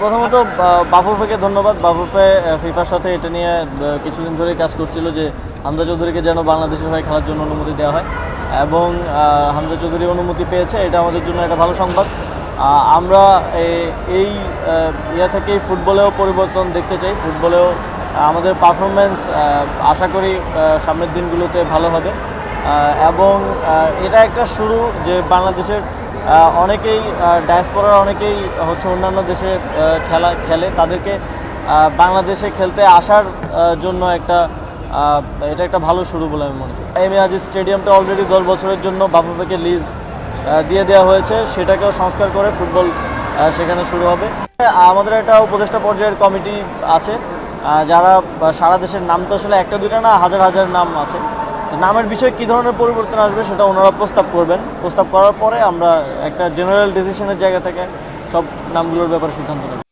প্রথমত বাফুফেকে ধন্যবাদ। বাফুফে ফিফার সাথে এটা নিয়ে কিছুদিন ধরেই কাজ করছিল যে হামজা চৌধুরীকে যেন বাংলাদেশের হয়ে খেলার জন্য অনুমতি দেওয়া হয়। এবং হামজা চৌধুরী অনুমতি পেয়েছে, এটা আমাদের জন্য একটা ভালো সংবাদ। আমরা এই ইয়ে থেকেই ফুটবলেও পরিবর্তন দেখতে চাই। ফুটবলেও আমাদের পারফরমেন্স আশা করি সামনের দিনগুলোতে ভালো হবে। এবং এটা একটা শুরু যে বাংলাদেশের অনেকেই ডায়াসপোরার অনেকেই হচ্ছে অন্যান্য দেশে খেলা, খেলে। তাদেরকে বাংলাদেশে খেলতে আসার জন্য একটা এটা একটা ভালো শুরু বলে আমি মনে করি। এম আজিজ স্টেডিয়ামটা অলরেডি দশ বছরের জন্য বাফুফেকে লিজ দিয়ে দেওয়া হয়েছে। সেটাকেও সংস্কার করে ফুটবল সেখানে শুরু হবে। আমাদের একটা উপদেষ্টা পর্যায়ের কমিটি আছে। যারা সারা দেশের নাম তো আসলে একটা দুইটা না, হাজার হাজার নাম আছে। নামের বিষয়ে কি ধরনের পরিবর্তন আসবে সেটা ওনারা প্রস্তাব করবেন। প্রস্তাব করার পরে আমরা একটা জেনারেল ডিসিশনের জায়গা থেকে সব নামগুলোর ব্যাপারে সিদ্ধান্ত নেব।